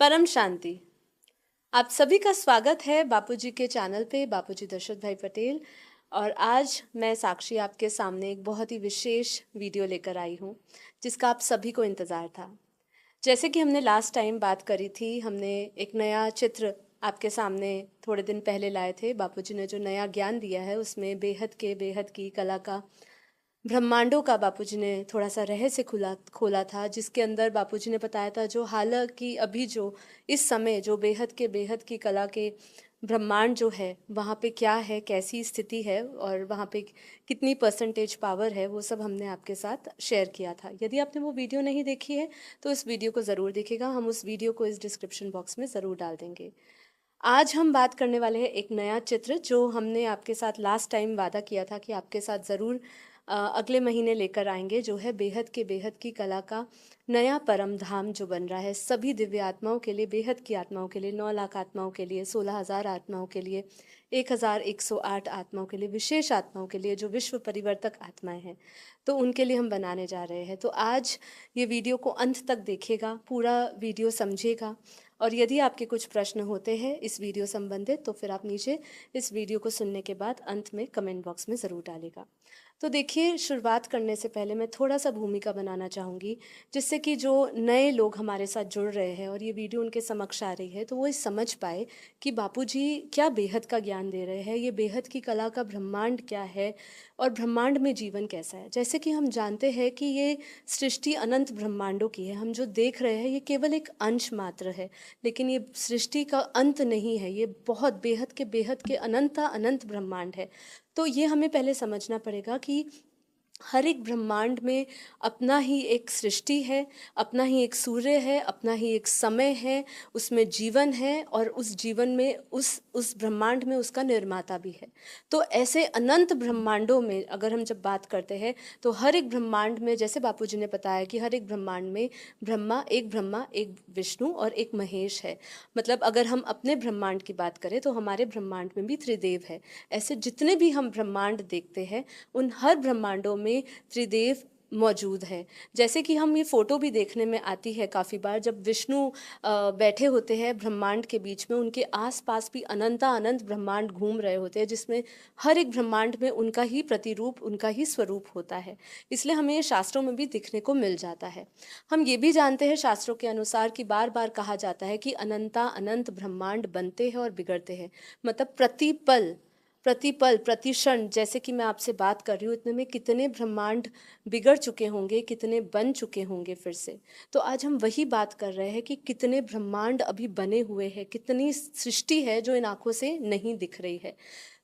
परम शांति। आप सभी का स्वागत है बापूजी के चैनल पे, बापूजी दशरथ भाई पटेल। और आज मैं साक्षी आपके सामने एक बहुत ही विशेष वीडियो लेकर आई हूँ, जिसका आप सभी को इंतज़ार था। जैसे कि हमने लास्ट टाइम बात करी थी, हमने एक नया चित्र आपके सामने थोड़े दिन पहले लाए थे। बापूजी ने जो नया ज्ञान दिया है, उसमें बेहद के बेहद की कला का ब्रह्मांडों का बापूजी ने थोड़ा सा रहस्य खुला, खोला था, जिसके अंदर बापूजी ने बताया था जो हालाँकि अभी जो, इस समय जो बेहद के बेहद की कला के ब्रह्मांड जो है, वहाँ पे क्या है, कैसी स्थिति है और वहाँ पे कितनी परसेंटेज पावर है, वो सब हमने आपके साथ शेयर किया था। यदि आपने वो वीडियो नहीं देखी है तो इस वीडियो को ज़रूर देखेगा हम उस वीडियो को इस डिस्क्रिप्शन बॉक्स में ज़रूर डाल देंगे। आज हम बात करने वाले हैं एक नया चित्र, जो हमने आपके साथ लास्ट टाइम वादा किया था कि आपके साथ ज़रूर अगले महीने लेकर आएँगे, जो है बेहद के बेहद की कला का नया परम धाम जो बन रहा है। सभी दिव्य आत्माओं के लिए, बेहद की आत्माओं के लिए, नौ लाख आत्माओं के लिए, सोलह हज़ार आत्माओं के लिए, एक हज़ार एक सौ आठ आत्माओं के लिए, विशेष आत्माओं के लिए जो विश्व परिवर्तक आत्माएँ हैं तो उनके लिए हम बनाने जा रहे हैं। तो आज ये वीडियो को अंत तक देखेगा पूरा वीडियो समझेगा और यदि आपके कुछ प्रश्न होते हैं इस वीडियो संबंधित तो फिर आप नीचे इस वीडियो को सुनने के बाद अंत में कमेंट बॉक्स में ज़रूर डालेगा तो देखिए, शुरुआत करने से पहले मैं थोड़ा सा भूमिका बनाना चाहूँगी, जिससे कि जो नए लोग हमारे साथ जुड़ रहे हैं और ये वीडियो उनके समक्ष आ रही है तो वो समझ पाए कि बापूजी क्या बेहद का ज्ञान दे रहे हैं, ये बेहद की कला का ब्रह्मांड क्या है और ब्रह्मांड में जीवन कैसा है। जैसे कि हम जानते हैं कि ये सृष्टि अनंत ब्रह्मांडों की है, हम जो देख रहे हैं ये केवल एक अंश मात्र है, लेकिन ये सृष्टि का अंत नहीं है, ये बहुत बेहद के बेहद के अनंता अनंत ब्रह्मांड है। तो ये हमें पहले समझना पड़ेगा कि हर एक ब्रह्मांड में अपना ही एक सृष्टि है, अपना ही एक सूर्य है, अपना ही एक समय है, उसमें जीवन है और उस जीवन में उस उस ब्रह्मांड में उसका निर्माता भी है। तो ऐसे अनंत ब्रह्मांडों में अगर हम जब बात करते हैं तो हर एक ब्रह्मांड में जैसे बापूजी ने बताया कि हर एक ब्रह्मांड में ब्रह्मा, एक ब्रह्मा, एक विष्णु और एक महेश है। मतलब अगर हम अपने ब्रह्मांड की बात करें तो हमारे ब्रह्मांड में भी त्रिदेव है। ऐसे जितने भी हम ब्रह्मांड देखते हैं, उन हर ब्रह्मांडों में त्रिदेव मौजूद है। जैसे कि हम ये फ़ोटो भी देखने में आती है काफ़ी बार, जब विष्णु बैठे होते हैं ब्रह्मांड के बीच में, उनके आसपास भी अनंता अनंत ब्रह्मांड घूम रहे होते हैं, जिसमें हर एक ब्रह्मांड में उनका ही प्रतिरूप, उनका ही स्वरूप होता है। इसलिए हमें ये शास्त्रों में भी दिखने को मिल जाता है। हम ये भी जानते हैं शास्त्रों के अनुसार कि बार बार कहा जाता है कि अनंता अनंत ब्रह्मांड बनते हैं और बिगड़ते हैं। मतलब प्रतिपल प्रतिपल, प्रतिक्षण, जैसे कि मैं आपसे बात कर रही हूँ, इतने में कितने ब्रह्मांड बिगड़ चुके होंगे, कितने बन चुके होंगे फिर से। तो आज हम वही बात कर रहे हैं कि कितने ब्रह्मांड अभी बने हुए हैं, कितनी सृष्टि है जो इन आँखों से नहीं दिख रही है।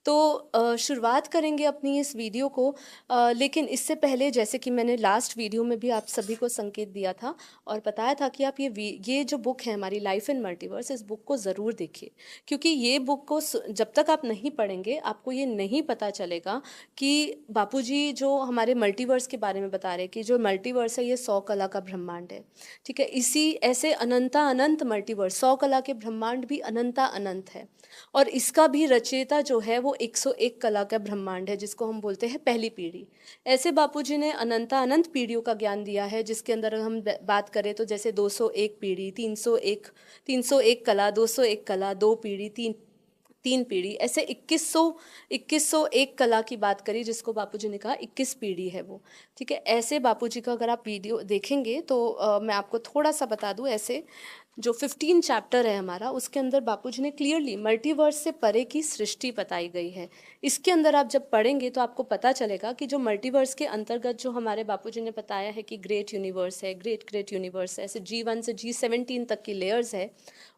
तो शुरुआत करेंगे अपनी इस वीडियो को। लेकिन इससे पहले जैसे कि मैंने लास्ट वीडियो में भी आप सभी को संकेत दिया था और बताया था कि आप ये ये जो बुक है हमारी लाइफ इन मल्टीवर्स इस बुक को ज़रूर देखिए। क्योंकि ये बुक को जब तक आप नहीं पढ़ेंगे, आपको ये नहीं पता चलेगा कि बापूजी जो हमारे मल्टीवर्स के बारे में बता रहे कि जो मल्टीवर्स है, ये सौ कला का ब्रह्मांड है। ठीक है? इसी, ऐसे अनंता अनंत मल्टीवर्स सौ कला के ब्रह्मांड भी अनंता अनंत है। और इसका भी रचयिता जो है, वो 101 कला का ब्रह्मांड है जिसको हम बोलते हैं पहली पीढ़ी। ऐसे बापूजी ने अनंता अनंत पीढ़ियों का ज्ञान दिया है जिसके अंदर हम बात करें तो जैसे 201 पीढ़ी 301 301 कला 201 कला दो पीढ़ी तीन तीन पीढ़ी ऐसे 2100 2101 कला की बात करी जिसको बापूजी ने कहा 21 पीढ़ी है वो। ठीक है ऐसे बापूजी का अगर आप वीडियो देखेंगे तो आ, मैं आपको थोड़ा सा बता दूँ ऐसे जो फिफ्टीन चैप्टर है हमारा, उसके अंदर बापूजी ने क्लियरली मल्टीवर्स से परे की सृष्टि बताई गई है। इसके अंदर आप जब पढ़ेंगे तो आपको पता चलेगा कि जो मल्टीवर्स के अंतर्गत जो हमारे बापूजी ने बताया है कि ग्रेट यूनिवर्स है ग्रेट ग्रेट यूनिवर्स है, ऐसे जी वन से जी सेवनटीन तक की लेयर्स है,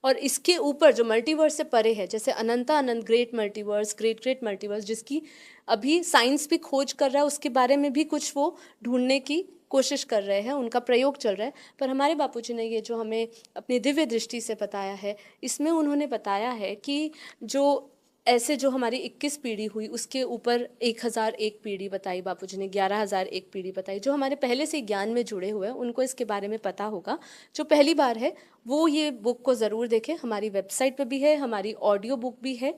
और इसके ऊपर जो मल्टीवर्स से परे है, जैसे अनंता अनंत great multiverse great great multiverse जिसकी अभी साइंस भी खोज कर रहा है, उसके बारे में भी कुछ वो ढूँढने की कोशिश कर रहे हैं, उनका प्रयोग चल रहा है। पर हमारे बापूजी ने ये जो हमें अपनी दिव्य दृष्टि से बताया है, इसमें उन्होंने बताया है कि जो ऐसे जो हमारी 21 पीढ़ी हुई, उसके ऊपर 1001 पीढ़ी बताई बापूजी ने 11001 पीढ़ी बताई। जो हमारे पहले से ज्ञान में जुड़े हुए हैं, उनको इसके बारे में पता होगा। जो पहली बार है, वो ये बुक को ज़रूर देखें। हमारी वेबसाइट पे भी है, हमारी ऑडियो बुक भी है।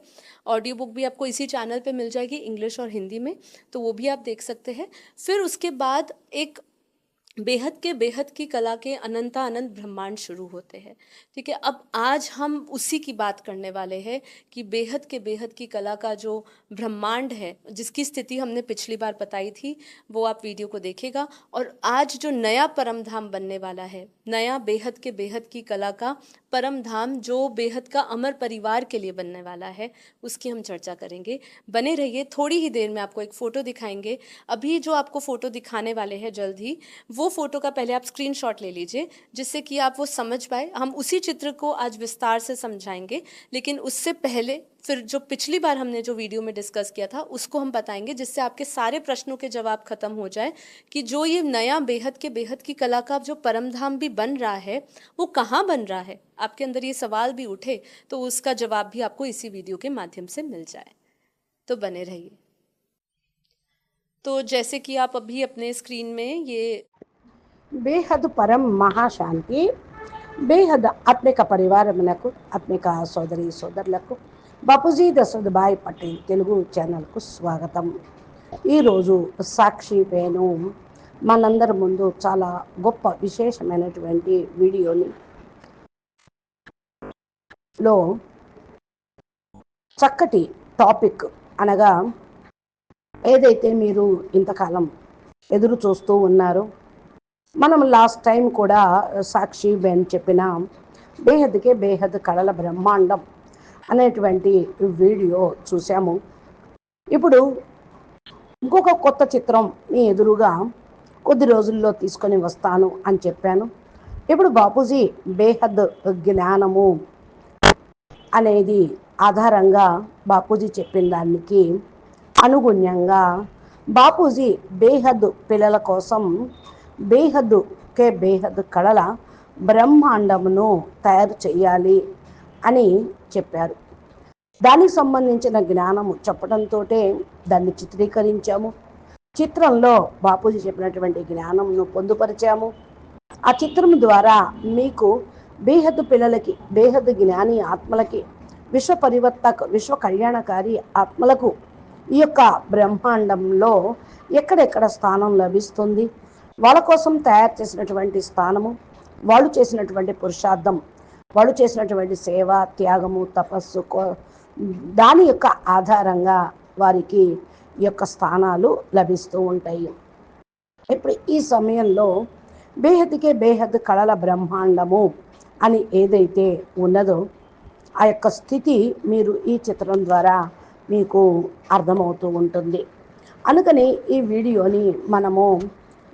ऑडियो बुक भी आपको इसी चैनल पे मिल जाएगी, इंग्लिश और हिंदी में तो वो भी आप देख सकते हैं। फिर उसके बाद एक बेहद के बेहद की कला के अनंता अनंत ब्रह्मांड शुरू होते हैं। ठीक है, अब आज हम उसी की बात करने वाले हैं कि बेहद के बेहद की कला का जो ब्रह्मांड है, जिसकी स्थिति हमने पिछली बार बताई थी, वो आप वीडियो को देखेगा। और आज जो नया परम धाम बनने वाला है, नया बेहद के बेहद की कला का परम धाम जो बेहद का अमर परिवार के लिए बनने वाला है, उसकी हम चर्चा करेंगे। बने रहिए, थोड़ी ही देर में आपको एक फ़ोटो दिखाएँगे। अभी जो आपको फ़ोटो दिखाने वाले हैं जल्द ही, वो फ़ोटो का पहले आप स्क्रीनशॉट ले लीजिए, जिससे कि आप वो समझ पाए। हम उसी चित्र को आज विस्तार से समझाएँगे, लेकिन उससे पहले फिर जो पिछली बार हमने जो वीडियो में डिस्कस किया था, उसको हम बताएँगे, जिससे आपके सारे प्रश्नों के जवाब खत्म हो जाए, कि जो ये नया बेहद के बेहद की कला का जो परमधाम भी बन रहा है, वो कहाँ बन रहा है? आपके अंदर ये सवाल भी उठे तो उसका जवाब भी आपको इसी वीडियो के माध्यम से मिल जाए। तो बने रहिए। तो जैसे कि आप अभी अपने स्क्रीन में ये బేహద్ పరం మహాశాంతి బేహద్ ఆత్మిక పరివారమునకు ఆత్మిక సోదరి సోదరులకు బాపూజీ దశరథభాయ్ పటేల్ తెలుగు ఛానల్కు స్వాగతం. ఈరోజు సాక్షి వేణు మనందరి ముందు చాలా గొప్ప విశేషమైనటువంటి వీడియోని లో చక్కటి టాపిక్ అనగా ఏదైతే మీరు ఇంతకాలం ఎదురు చూస్తూ ఉన్నారో మనం లాస్ట్ టైం కూడా సాక్షి బెన్ చెప్పిన బేహద్కే బేహద్ కళల బ్రహ్మాండం అనేటువంటి వీడియో చూసాము ఇప్పుడు ఇంకొక కొత్త చిత్రం మీ ఎదురుగా కొద్ది రోజుల్లో తీసుకొని వస్తాను అని చెప్పాను. ఇప్పుడు బాపూజీ బేహద్ జ్ఞానము అనేది ఆధారంగా బాపూజీ చెప్పిన దానికి అనుగుణ్యంగా బాపూజీ బేహద్ పిల్లల కోసం బేహద్దు కే కళల బ్రహ్మాండమును తయారు చేయాలి అని చెప్పారు. దానికి సంబంధించిన జ్ఞానము చెప్పడంతో దాన్ని చిత్రీకరించాము. చిత్రంలో బాపూజీ చెప్పినటువంటి జ్ఞానంను పొందుపరిచాము. ఆ చిత్రం ద్వారా మీకు బేహద్దు పిల్లలకి బేహద్దు జ్ఞాని ఆత్మలకి విశ్వ పరివర్తక విశ్వ కళ్యాణకారి ఆత్మలకు ఈ యొక్క బ్రహ్మాండంలో ఎక్కడెక్కడ స్థానం లభిస్తుంది? వాళ్ళ కోసం తయారు చేసినటువంటి స్థానము వాళ్ళు చేసినటువంటి పురుషార్థం వాళ్ళు చేసినటువంటి సేవ త్యాగము తపస్సు దాని యొక్క ఆధారంగా వారికి ఈ యొక్క స్థానాలు లభిస్తూ ఉంటాయి. ఇప్పుడు ఈ సమయంలో బేహద్కే బేహద్ కళల బ్రహ్మాండము అని ఏదైతే ఉన్నదో ఆ యొక్క స్థితి మీరు ఈ చిత్రం ద్వారా మీకు అర్థమవుతూ ఉంటుంది. అందుకని ఈ వీడియోని మనము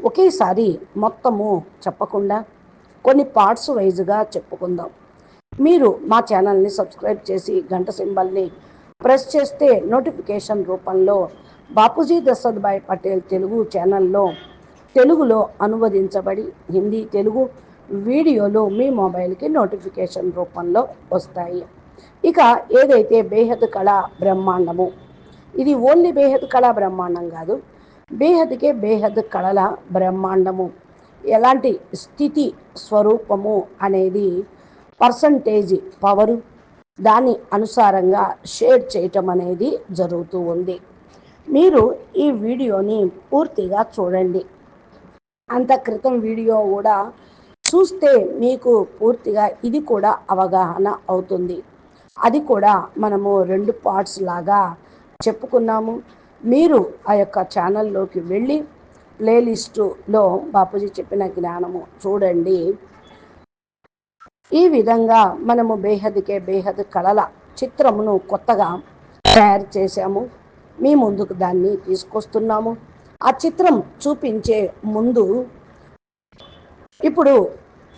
ఒకేసారి మొత్తము చెప్పకుండా కొన్ని పార్ట్స్ వైజ్గా చెప్పుకుందాం. మీరు మా ఛానల్ని సబ్స్క్రైబ్ చేసి గంట సింబల్ని ప్రెస్ చేస్తే నోటిఫికేషన్ రూపంలో బాపూజీ దశరథ్భాయ్ పటేల్ తెలుగు ఛానల్లో తెలుగులో అనువదించబడి హిందీ తెలుగు వీడియోలు మీ మొబైల్కి నోటిఫికేషన్ రూపంలో వస్తాయి. ఇక ఏదైతే బేహద్ కళా బ్రహ్మాండము ఇది ఓన్లీ బేహద్ కళా బ్రహ్మాండం కాదు బేహద్కే బేహద్ కళల బ్రహ్మాండము. ఎలాంటి స్థితి స్వరూపము అనేది పర్సంటేజ్ పవరు దాని అనుసారంగా షేర్ చేయటం అనేది జరుగుతూ ఉంది. మీరు ఈ వీడియోని పూర్తిగా చూడండి. అంత క్రితం వీడియో కూడా చూస్తే మీకు పూర్తిగా ఇది కూడా అవగాహన అవుతుంది. అది కూడా మనము రెండు పార్ట్స్ లాగా చెప్పుకున్నాము. మీరు ఆ యొక్క ఛానల్లోకి వెళ్ళి ప్లేలిస్టులో బాపూజీ చెప్పిన జ్ఞానము చూడండి. ఈ విధంగా మనము బేహద్కే బేహద్ కళల చిత్రమును కొత్తగా తయారు చేశాము. మీ ముందుకు దాన్ని తీసుకొస్తున్నాము. ఆ చిత్రం చూపించే ముందు ఇప్పుడు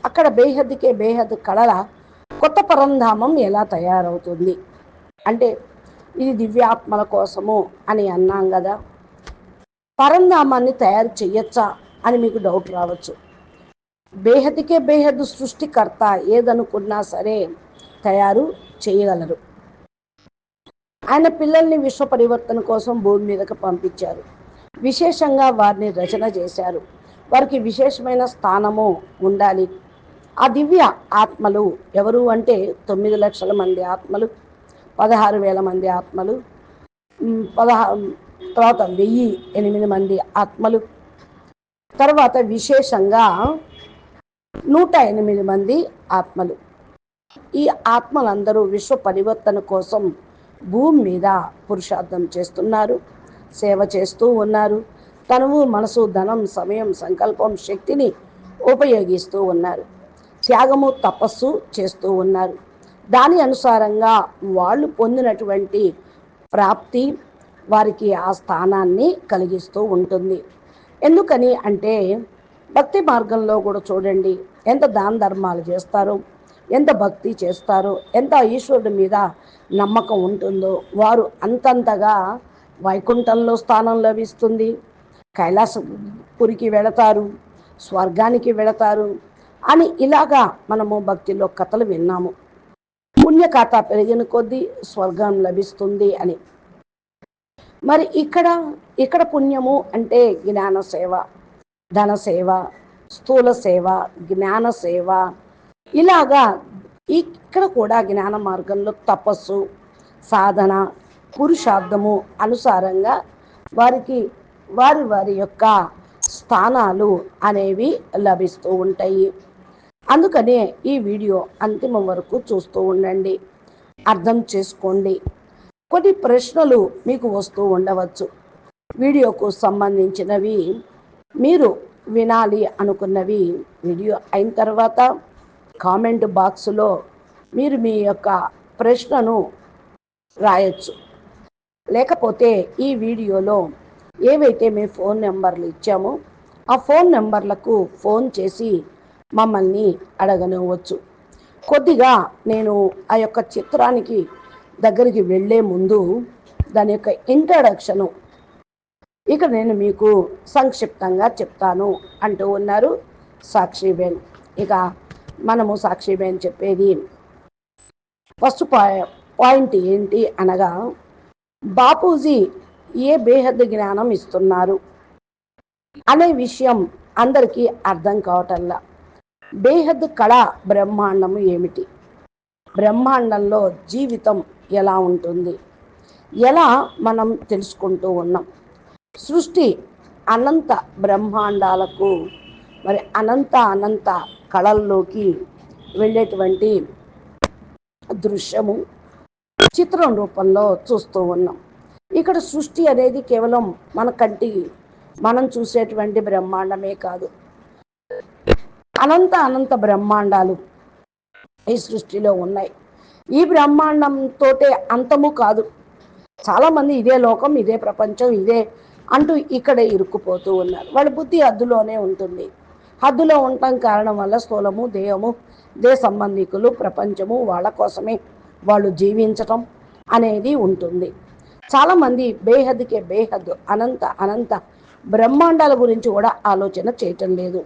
అక్కడ బేహద్కే బేహద్ కళల కొత్త పరంధామం ఎలా తయారవుతుంది? అంటే ఇది దివ్యాత్మల కోసము అని అన్నాం కదా. పరంధామాన్ని తయారు చేయొచ్చా అని మీకు డౌట్ రావచ్చు. బేహద్కే బేహద్ సృష్టికర్త ఏదనుకున్నా సరే తయారు చేయగలరు ఆయన పిల్లల్ని విశ్వ పరివర్తన కోసం భూమి మీదకు పంపించారు. విశేషంగా వారిని రచన చేశారు. వారికి విశేషమైన స్థానము ఉండాలి. ఆ దివ్య ఆత్మలు ఎవరు అంటే తొమ్మిది లక్షల మంది ఆత్మలు పదహారు వేల మంది ఆత్మలు పదహా తర్వాత వెయ్యి ఎనిమిది మంది ఆత్మలు. తర్వాత విశేషంగా నూట ఎనిమిది మంది ఆత్మలు. ఈ ఆత్మలందరూ విశ్వ పరివర్తన కోసం భూమి మీద పురుషార్థం చేస్తున్నారు సేవ చేస్తూ ఉన్నారు. తనువు మనసు ధనం సమయం సంకల్పం శక్తిని ఉపయోగిస్తూ ఉన్నారు. త్యాగము తపస్సు చేస్తూ ఉన్నారు. దాని అనుసారంగా వాళ్ళు పొందినటువంటి ప్రాప్తి వారికి ఆ స్థానాన్ని కలిగిస్తూ ఉంటుంది. ఎందుకని అంటే భక్తి మార్గంలో కూడా చూడండి ఎంత దాన ధర్మాలు చేస్తారు ఎంత భక్తి చేస్తారో ఎంత ఈశ్వరుడి మీద నమ్మకం ఉంటుందో వారు అంతంతగా వైకుంఠంలో స్థానం లభిస్తుంది. కైలాసపురికి వెళతారు స్వర్గానికి వెళతారు అని ఇలాగా మనము భక్తిలో కథలు విన్నాము. పుణ్య ఖాతా పెరిగిన కొద్దీ స్వర్గం లభిస్తుంది అని. మరి ఇక్కడ ఇక్కడ పుణ్యము అంటే జ్ఞాన సేవ ధన సేవ స్థూల సేవ జ్ఞాన సేవ. ఇలాగా ఇక్కడ కూడా జ్ఞాన మార్గంలో తపస్సు సాధన పురుషార్థము అనుసారంగా వారికి వారి వారి యొక్క స్థానాలు అనేవి లభిస్తూ ఉంటాయి. అందుకనే ఈ వీడియో అంతిమం వరకు చూస్తూ ఉండండి. అర్థం చేసుకోండి. కొన్ని ప్రశ్నలు మీకు వస్తూ ఉండవచ్చు. వీడియోకు సంబంధించినవి మీరు వినాలి అనుకున్నవి వీడియో అయిన తర్వాత కామెంట్ బాక్స్లో మీరు మీ యొక్క ప్రశ్నను రాయొచ్చు. లేకపోతే ఈ వీడియోలో ఏవైతే మీ ఫోన్ నెంబర్లు ఇచ్చామో ఆ ఫోన్ నెంబర్లకు ఫోన్ చేసి మమ్మల్ని అడగనివ్వచ్చు. కొద్దిగా నేను ఆ యొక్క చిత్రానికి దగ్గరికి వెళ్ళే ముందు దాని యొక్క ఇంట్రడక్షను ఇక నేను మీకు సంక్షిప్తంగా చెప్తాను అంటూ ఉన్నారు సాక్షిబేన్ ఇక మనము సాక్షిబేన్ చెప్పేది ఫస్ట్ పాయింట్ ఏంటి అనగా బాపూజీ ఏ బేహద్ జ్ఞానం ఇస్తున్నారు అనే విషయం అందరికీ అర్థం కావటంలా. బేహద్ కళ బ్రహ్మాండము ఏమిటి? బ్రహ్మాండంలో జీవితం ఎలా ఉంటుంది? ఎలా మనం తెలుసుకుంటూ ఉన్నాం? సృష్టి అనంత బ్రహ్మాండాలకు మరి అనంత అనంత కళల్లోకి వెళ్ళేటువంటి దృశ్యము చిత్రం రూపంలో చూస్తూ ఉన్నాం. ఇక్కడ సృష్టి అనేది కేవలం మన కంటి మనం చూసేటువంటి బ్రహ్మాండమే కాదు. అనంత అనంత బ్రహ్మాండాలు ఈ సృష్టిలో ఉన్నాయి. ఈ బ్రహ్మాండంతో అంతము కాదు. చాలామంది ఇదే లోకం ఇదే ప్రపంచం ఇదే అంటూ ఇక్కడే ఇరుక్కుపోతూ ఉన్నారు. వాళ్ళ బుద్ధి హద్దులోనే ఉంటుంది. హద్దులో ఉండటం కారణం వల్ల స్థూలము దేహము దేహ సంబంధికులు ప్రపంచము వాళ్ళ కోసమే వాళ్ళు జీవించటం అనేది ఉంటుంది. చాలామంది బేహద్కే బేహద్ అనంత అనంత బ్రహ్మాండాల గురించి కూడా ఆలోచన చేయటం లేదు.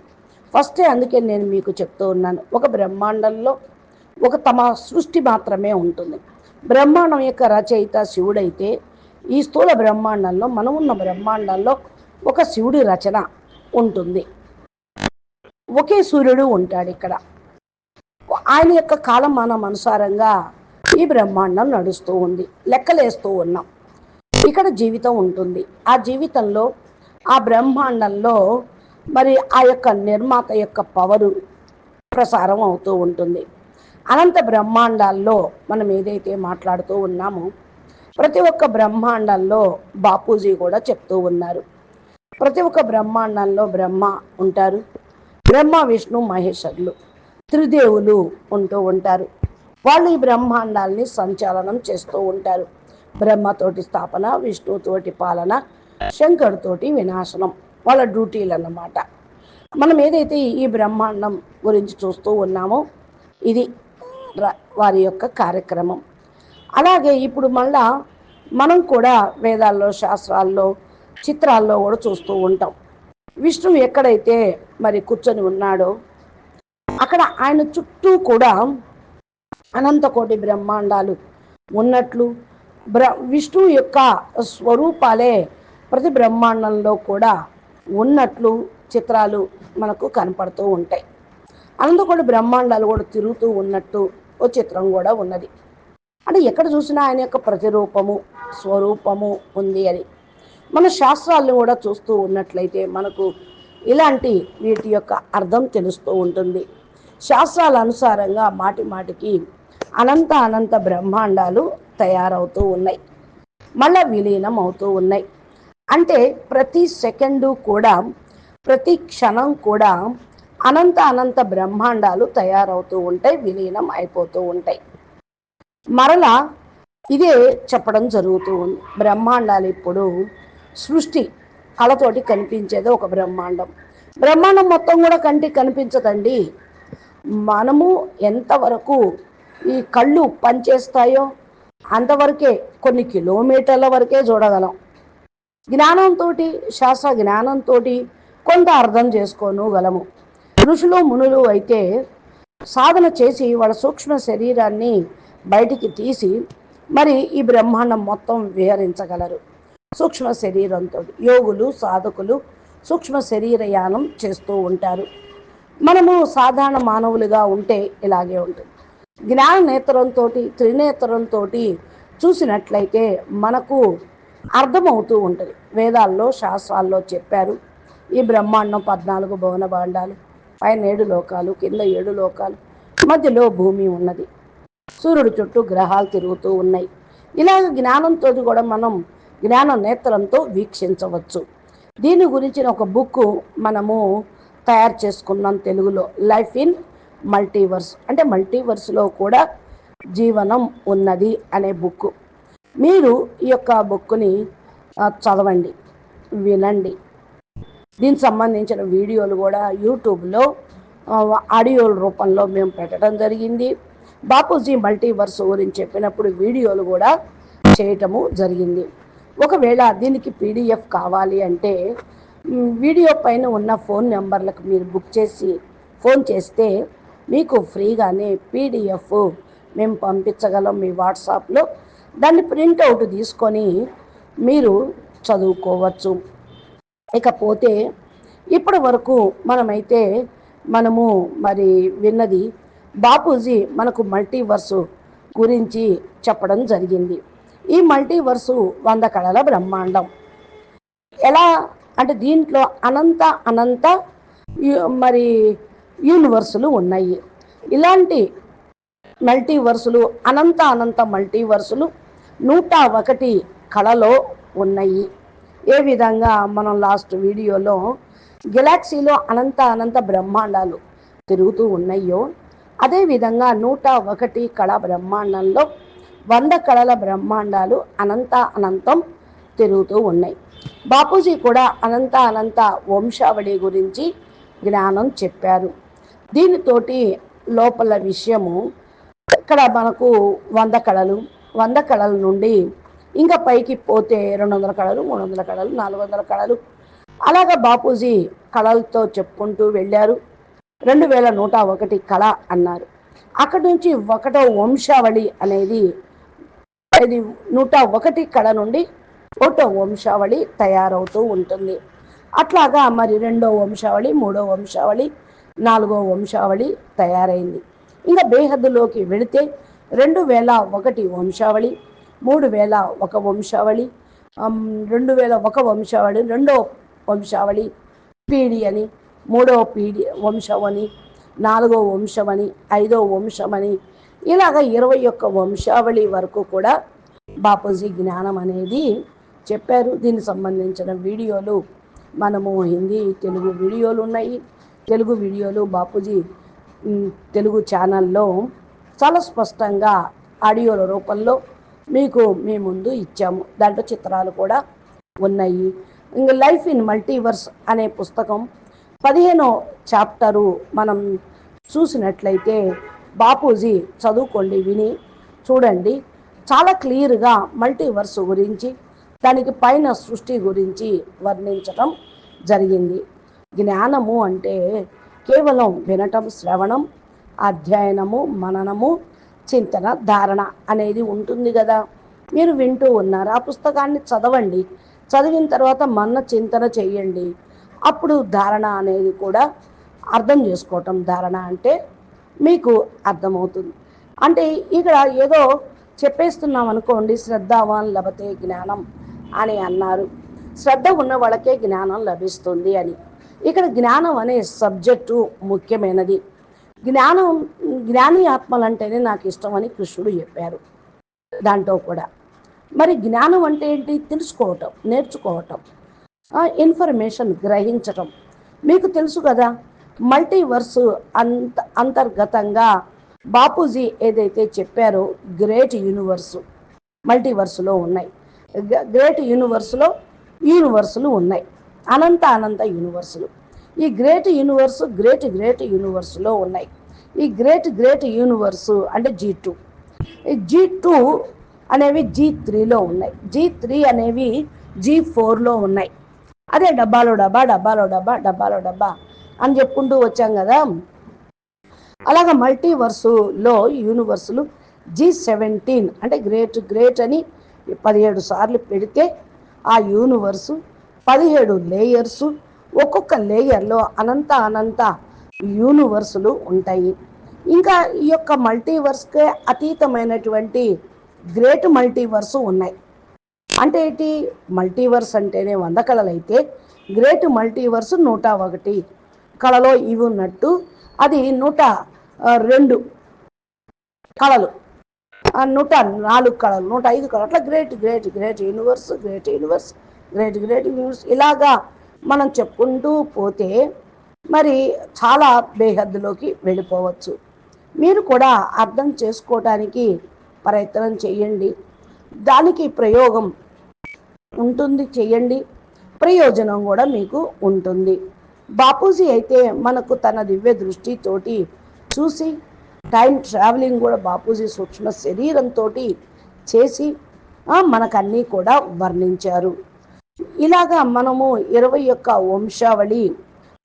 ఫస్టే అందుకే నేను మీకు చెప్తూ ఉన్నాను ఒక బ్రహ్మాండంలో ఒక తమ సృష్టి మాత్రమే ఉంటుంది. బ్రహ్మాండం యొక్క రచయిత శివుడైతే ఈ స్థూల బ్రహ్మాండంలో మనం ఉన్న బ్రహ్మాండంలో ఒక శివుడి రచన ఉంటుంది. ఒకే సూర్యుడు ఉంటాడు ఇక్కడ. ఆయన యొక్క కాలమానం అనుసారంగా ఈ బ్రహ్మాండం నడుస్తూ ఉంది లెక్కలేస్తూ ఉన్నాం. ఇక్కడ జీవితం ఉంటుంది. ఆ జీవితంలో ఆ బ్రహ్మాండంలో మరి ఆ యొక్క నిర్మాత యొక్క పవరు ప్రసారం అవుతూ ఉంటుంది. అనంత బ్రహ్మాండాల్లో మనం ఏదైతే మాట్లాడుతూ ఉన్నామో ప్రతి ఒక్క బ్రహ్మాండంలో బాపూజీ కూడా చెప్తూ ఉన్నారు. ప్రతి ఒక్క బ్రహ్మాండంలో బ్రహ్మ ఉంటారు. బ్రహ్మ విష్ణు మహేశ్వరులు త్రిదేవులు ఉంటూ ఉంటారు. వాళ్ళు ఈ బ్రహ్మాండాల్ని సంచాలనం చేస్తూ ఉంటారు. బ్రహ్మతోటి స్థాపన విష్ణుతోటి పాలన శంకరుతోటి వినాశనం. వాళ్ళ డ్యూటీలు అన్నమాట. మనం ఏదైతే ఈ బ్రహ్మాండం గురించి చూస్తూ ఉన్నామో ఇది వారి యొక్క కార్యక్రమం. అలాగే ఇప్పుడు మళ్ళా మనం కూడా వేదాల్లో శాస్త్రాల్లో చిత్రాల్లో కూడా చూస్తూ ఉంటాం. విష్ణువు ఎక్కడైతే మరి కూర్చొని ఉన్నాడో అక్కడ ఆయన చుట్టూ కూడా అనంత కోటి బ్రహ్మాండాలు ఉన్నట్లు బ్ర విష్ణువు యొక్క స్వరూపాలే ప్రతి బ్రహ్మాండంలో కూడా ఉన్నట్లు చిత్రాలు మనకు కనపడుతూ ఉంటాయి. అనంతకోటి బ్రహ్మాండాలు కూడా తిరుగుతూ ఉన్నట్టు ఓ చిత్రం కూడా ఉన్నది. అంటే ఎక్కడ చూసినా ఆయన యొక్క ప్రతిరూపము స్వరూపము ఉంది అని. మన శాస్త్రాలను కూడా చూస్తూ ఉన్నట్లయితే మనకు ఇలాంటి వీటి యొక్క అర్థం తెలుస్తూ ఉంటుంది. శాస్త్రాల అనుసారంగా మాటి మాటికి అనంత అనంత బ్రహ్మాండాలు తయారవుతూ ఉన్నాయి. మళ్ళా విలీనం అవుతూ ఉన్నాయి. అంటే ప్రతి సెకండు కూడా ప్రతి క్షణం కూడా అనంత అనంత బ్రహ్మాండాలు తయారవుతూ ఉంటాయి విలీనం అయిపోతూ ఉంటాయి. మరలా ఇదే చెప్పడం జరుగుతూ ఉంది బ్రహ్మాండాలు ఇప్పుడు సృష్టి కళతోటి కనిపించేది ఒక బ్రహ్మాండం. బ్రహ్మాండం మొత్తం కూడా కంటికి కనిపించదండి. మనము ఎంతవరకు ఈ కళ్ళు పనిచేస్తాయో అంతవరకే కొన్ని కిలోమీటర్ల వరకే చూడగలం. జ్ఞానంతో శాస్త్ర జ్ఞానంతో కొంత అర్థం చేసుకోనుగలము ఋషులు మునులు అయితే సాధన చేసి వాళ్ళ సూక్ష్మ శరీరాన్ని బయటికి తీసి మరి ఈ బ్రహ్మాండం మొత్తం విహరించగలరు. సూక్ష్మ శరీరంతో యోగులు సాధకులు సూక్ష్మ శరీరయానం చేస్తూ ఉంటారు. మనము సాధారణ మానవులుగా ఉంటే ఇలాగే ఉంటుంది. జ్ఞాన నేత్రంతో త్రినేత్రంతో చూసినట్లయితే మనకు అర్థమవుతూ ఉంటుంది. వేదాల్లో శాస్త్రాల్లో చెప్పారు ఈ బ్రహ్మాండం పద్నాలుగు భవన భాండాలు పైన ఏడు లోకాలు కింద ఏడు లోకాలు మధ్యలో భూమి ఉన్నది. సూర్యుడు చుట్టూ గ్రహాలు తిరుగుతూ ఉన్నాయి. ఇలాగ జ్ఞానంతో కూడా మనం జ్ఞాన నేత్రంతో వీక్షించవచ్చు. దీని గురించిన ఒక బుక్ మనము తయారు చేసుకున్నాం తెలుగులో. Life in multiverse. అంటే మల్టీవర్స్లో కూడా జీవనం ఉన్నది అనే బుక్ మీరు ఈ యొక్క బుక్ని చదవండి వినండి. దీనికి సంబంధించిన వీడియోలు కూడా యూట్యూబ్లో ఆడియోల రూపంలో మేము పెట్టడం జరిగింది. బాపూజీ మల్టీవర్స్ గురించి చెప్పినప్పుడు వీడియోలు కూడా చేయటము జరిగింది. ఒకవేళ దీనికి పీడిఎఫ్ కావాలి అంటే వీడియో పైన ఉన్న ఫోన్ నెంబర్లకు మీరు బుక్ చేసి ఫోన్ చేస్తే మీకు ఫ్రీగానే పీడిఎఫ్ మేము పంపించగలం మీ వాట్సాప్లో. దాన్ని ప్రింట్అవుట్ తీసుకొని మీరు చదువుకోవచ్చు. ఇకపోతే ఇప్పటి వరకు మనమైతే మనము మరి విన్నది బాపూజీ మనకు మల్టీవర్సు గురించి చెప్పడం జరిగింది. ఈ మల్టీవర్సు వంద కళల బ్రహ్మాండం. ఎలా అంటే దీంట్లో అనంత అనంత మరి యూనివర్సులు ఉన్నాయి. ఇలాంటి మల్టీవర్సులు అనంత అనంత మల్టీవర్సులు నూట ఒకటి కళలో ఉన్నాయి. ఏ విధంగా మనం లాస్ట్ వీడియోలో గెలాక్సీలో అనంత అనంత బ్రహ్మాండాలు తిరుగుతూ ఉన్నాయో అదేవిధంగా నూట ఒకటి కళ బ్రహ్మాండంలో వంద కళల బ్రహ్మాండాలు అనంత అనంతం తిరుగుతూ ఉన్నాయి. బాపూజీ కూడా అనంత అనంత వంశావళి గురించి జ్ఞానం చెప్పారు. దీనితోటి లోపల విషయము ఇక్కడ మనకు వంద కళలు వంద కళల నుండి ఇంకా పైకి పోతే రెండు వందల కళలు మూడు వందల కళలు నాలుగు వందల కళలు. అలాగా బాపూజీ కళలతో చెప్పుకుంటూ వెళ్ళారు. రెండు వేల నూట ఒకటి కళ అన్నారు. అక్కడి నుంచి ఒకటో వంశావళి అనేది ఇది నూట ఒకటి కళ నుండి ఒకటో వంశావళి తయారవుతూ ఉంటుంది. అట్లాగా మరి రెండో వంశావళి మూడో వంశావళి నాలుగో వంశావళి తయారైంది. ఇంకా బేహద్దులోకి వెళితే రెండు వేల ఒకటి వంశావళి మూడు వేల ఒక వంశావళి రెండు వేల ఒక వంశావళి రెండో వంశావళి పీడి అని మూడో పీడి వంశమని నాలుగో వంశమని ఐదో వంశమని ఇలాగ ఇరవై ఒక్క వంశావళి వరకు కూడా బాపూజీ జ్ఞానం అనేది చెప్పారు. దీనికి సంబంధించిన వీడియోలు మనము హిందీ తెలుగు వీడియోలు ఉన్నాయి. తెలుగు వీడియోలు బాపూజీ తెలుగు ఛానల్లో చాలా స్పష్టంగా ఆడియోల రూపంలో మీకు మీ ముందు ఇచ్చాము. దాంట్లో చిత్రాలు కూడా ఉన్నాయి. ఇంకా లైఫ్ ఇన్ మల్టీవర్స్ అనే పుస్తకం పదిహేనో చాప్టరు మనం చూసినట్లయితే బాపూజీ చదువుకోండి విని చూడండి. చాలా క్లియర్గా మల్టీవర్స్ గురించి దానికి పైన సృష్టి గురించి వర్ణించటం జరిగింది. జ్ఞానము అంటే కేవలం వినటం శ్రవణం అధ్యయనము మననము చింతన ధారణ అనేది ఉంటుంది కదా. మీరు వింటూ ఉన్నారు? ఆ పుస్తకాన్ని చదవండి. చదివిన తర్వాత మన చింతన చేయండి. అప్పుడు ధారణ అనేది కూడా అర్థం చేసుకోవటం. ధారణ అంటే మీకు అర్థమవుతుంది. అంటే ఇక్కడ ఏదో చెప్పేస్తున్నాం అనుకోండి శ్రద్ధావాన్ లభతే జ్ఞానం అని అన్నారు. శ్రద్ధ ఉన్న వాళ్ళకే జ్ఞానం లభిస్తుంది అని. ఇక్కడ జ్ఞానం అనే సబ్జెక్టు ముఖ్యమైనది. జ్ఞానం జ్ఞాని ఆత్మలంటేనే నాకు ఇష్టమని కృష్ణుడు చెప్పారు. దాంట్లో కూడా. మరి జ్ఞానం అంటే ఏంటి? తెలుసుకోవటం నేర్చుకోవటం ఇన్ఫర్మేషన్ గ్రహించటం. మీకు తెలుసు కదా మల్టీవర్స్ అంత అంతర్గతంగా బాపూజీ ఏదైతే చెప్పారో గ్రేట్ యూనివర్సు మల్టీవర్స్లో ఉన్నాయి. గ్రేట్ యూనివర్స్లో యూనివర్సులు ఉన్నాయి. అనంత అనంత యూనివర్సులు. ఈ గ్రేట్ యూనివర్స్ గ్రేట్ గ్రేట్ యూనివర్స్లో ఉన్నాయి. ఈ గ్రేట్ గ్రేట్ యూనివర్సు అంటే జీ టూ ఈ జీ టూ అనేవి జీ త్రీలో ఉన్నాయి. జీ త్రీ అనేవి జీ ఫోర్లో ఉన్నాయి. అదే డబ్బాలో డబ్బా డబ్బాలో డబ్బా డబ్బాలో డబ్బా అని చెప్పుకుంటూ వచ్చాం కదా. అలాగ మల్టీవర్సులో యూనివర్సులు జీ సెవెంటీన్ అంటే గ్రేట్ గ్రేట్ అని పదిహేడు సార్లు పెడితే ఆ యూనివర్సు పదిహేడు లేయర్సు ఒక్కొక్క లేయర్లో అనంత అనంత యూనివర్సులు ఉంటాయి. ఇంకా ఈ యొక్క మల్టీవర్స్కే అతీతమైనటువంటి గ్రేట్ మల్టీవర్స్ ఉన్నాయి. అంటే ఏంటి? మల్టీవర్స్ అంటేనే వంద కళలు అయితే గ్రేట్ మల్టీవర్స్ నూట ఒకటి కళలో ఇవి ఉన్నట్టు అది నూట రెండు కళలు. నూట నాలుగు కళలు నూట ఐదు కళలు అట్లా great great great universe great universe great great universe ఇలాగా మనం చెప్పుకుంటూ పోతే మరి చాలా బేహద్దులోకి వెళ్ళిపోవచ్చు. మీరు కూడా అర్థం చేసుకోవటానికి ప్రయత్నం చేయండి. దానికి ప్రయోగం ఉంటుంది చేయండి. ప్రయోజనం కూడా మీకు ఉంటుంది. బాపూజీ అయితే మనకు తన దివ్య దృష్టితోటి చూసి టైం ట్రావెలింగ్ కూడా బాపూజీ సూక్ష్మ శరీరంతో చేసి మనకన్నీ కూడా వర్ణించారు. ఇలాగా మనము ఇరవై యొక్క వంశావళి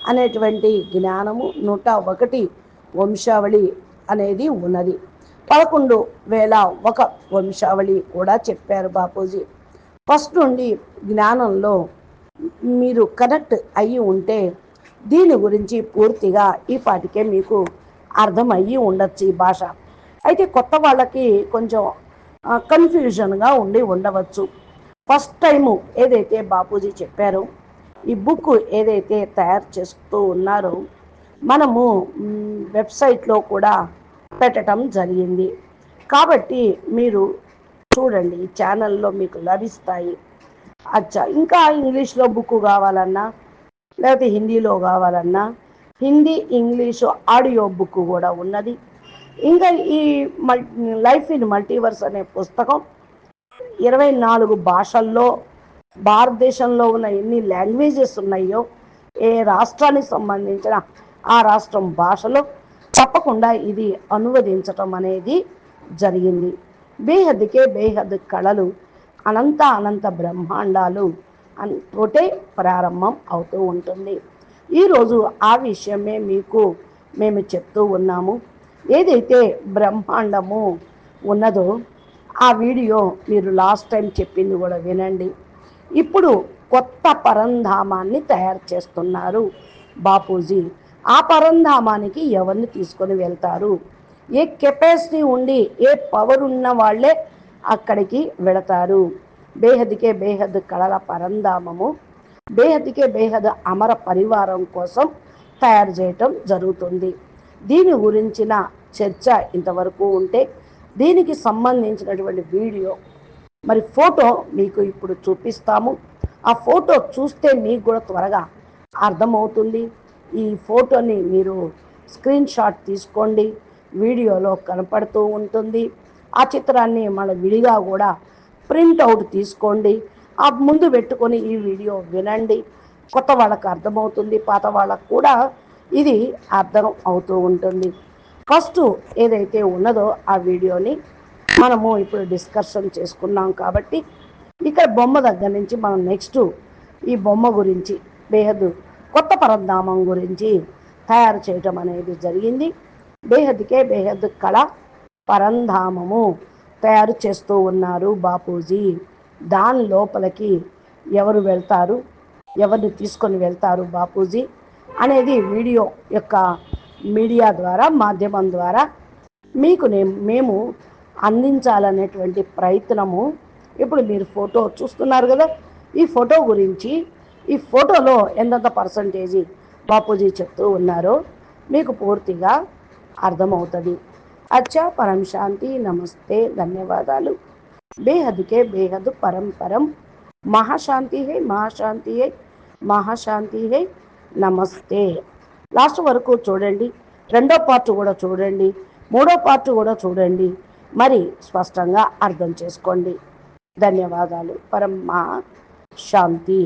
అనేటువంటి జ్ఞానము నూట ఒకటి వంశావళి అనేది ఉన్నది. పదకొండు వేల ఒక వంశావళి కూడా చెప్పారు బాపూజీ. ఫస్ట్ నుండి జ్ఞానంలో మీరు కనెక్ట్ అయ్యి ఉంటే దీని గురించి పూర్తిగా ఈ పాటికే మీకు అర్థం అయ్యి ఉండొచ్చు ఈ భాష. అయితే కొత్త వాళ్ళకి కొంచెం కన్ఫ్యూజన్గా ఉండి ఉండవచ్చు. ఫస్ట్ టైము ఏదైతే బాపూజీ చెప్పారో ఈ బుక్ ఏదైతే తయారు చేస్తూ ఉన్నారో మనము వెబ్సైట్లో కూడా పెట్టడం జరిగింది. కాబట్టి మీరు చూడండి ఈ ఛానల్లో మీకు లభిస్తాయి. అచ్చా ఇంకా ఇంగ్లీష్లో బుక్ కావాలన్నా లేకపోతే హిందీలో కావాలన్నా హిందీ ఇంగ్లీషు ఆడియో బుక్ కూడా ఉన్నది. ఇంకా ఈ మల్ లైఫ్ ఇన్ మల్టీవర్స్ అనే పుస్తకం ఇరవై నాలుగు భాషల్లో భారతదేశంలో ఉన్న ఎన్ని లాంగ్వేజెస్ ఉన్నాయో ఏ రాష్ట్రానికి సంబంధించిన ఆ రాష్ట్రం భాషలో తప్పకుండా ఇది అనువదించటం అనేది జరిగింది. బేహద్కే బేహద్ కళలు అనంత అనంత బ్రహ్మాండాలు అన్ తోటే ప్రారంభం అవుతూ ఉంటుంది. ఈరోజు ఆ విషయమే మీకు మేము చెప్తూ ఉన్నాము. ఏదైతే బ్రహ్మాండము ఉన్నదో ఆ వీడియో మీరు లాస్ట్ టైం చెప్పింది కూడా వినండి. ఇప్పుడు కొత్త పరంధామాన్ని తయారు చేస్తున్నారు బాపూజీ. ఆ పరంధామానికి ఎవరిని తీసుకొని వెళ్తారు? ఏ కెపాసిటీ ఉండి ఏ పవర్ ఉన్న వాళ్ళే అక్కడికి వెళతారు? బేహద్కే బేహద్ కళల పరంధామము బేహద్కే బేహద్ అమర పరివారం కోసం తయారు చేయటం జరుగుతుంది. దీని గురించిన చర్చ ఇంతవరకు ఉంటే దీనికి సంబంధించినటువంటి వీడియో? మరి ఫోటో మీకు ఇప్పుడు చూపిస్తాము. ఆ ఫోటో చూస్తే మీకు కూడా త్వరగా అర్థమవుతుంది. ఈ ఫోటోని మీరు స్క్రీన్ షాట్ తీసుకోండి. వీడియోలో కనపడుతూ ఉంటుంది. ఆ చిత్రాన్ని మన విడిగా కూడా ప్రింట్ అవుట్ తీసుకోండి. ఆ ముందు పెట్టుకొని ఈ వీడియో వినండి. కొత్త వాళ్ళకు అర్థమవుతుంది. పాత వాళ్ళకు కూడా ఇది అర్థం అవుతూ ఉంటుంది. ఫస్ట్ ఏదైతే ఉన్నదో ఆ వీడియోని మనము ఇప్పుడు డిస్కషన్ చేసుకున్నాం కాబట్టి ఇక్కడ బొమ్మ దగ్గర నుంచి మనం నెక్స్ట్ ఈ బొమ్మ గురించి బేహద్ కొత్త పరంధామం గురించి తయారు చేయటం అనేది జరిగింది. బేహద్కే బేహద్ కళ పరంధామము తయారు చేస్తూ ఉన్నారు బాపూజీ. దాని లోపలికి ఎవరు వెళ్తారు? ఎవరిని తీసుకొని వెళ్తారు బాపూజీ? అనేది వీడియో యొక్క మీడియా ద్వారా మాధ్యమం ద్వారా మీకు మేము అందించాలనేటువంటి ప్రయత్నము. ఇప్పుడు మీరు ఫోటో చూస్తున్నారు కదా ఈ ఫోటో గురించి ఈ ఫోటోలో ఎంతంత పర్సంటేజీ బాపూజీ చెప్తూ ఉన్నారో మీకు పూర్తిగా అర్థమవుతుంది. అచ్చా పరం శాంతి నమస్తే ధన్యవాదాలు. బేహద్కే బేహద్ పరం పరం. మహాశాంతి హే మహాశాంతి హే మహాశాంతి హే నమస్తే. లాస్ట్ వరకు చూడండి. రెండో పార్ట్ కూడా చూడండి. మూడో పార్ట్ కూడా చూడండి. మరి స్పష్టంగా అర్థం చేసుకోండి. ధన్యవాదాలు. పరం శాంతి.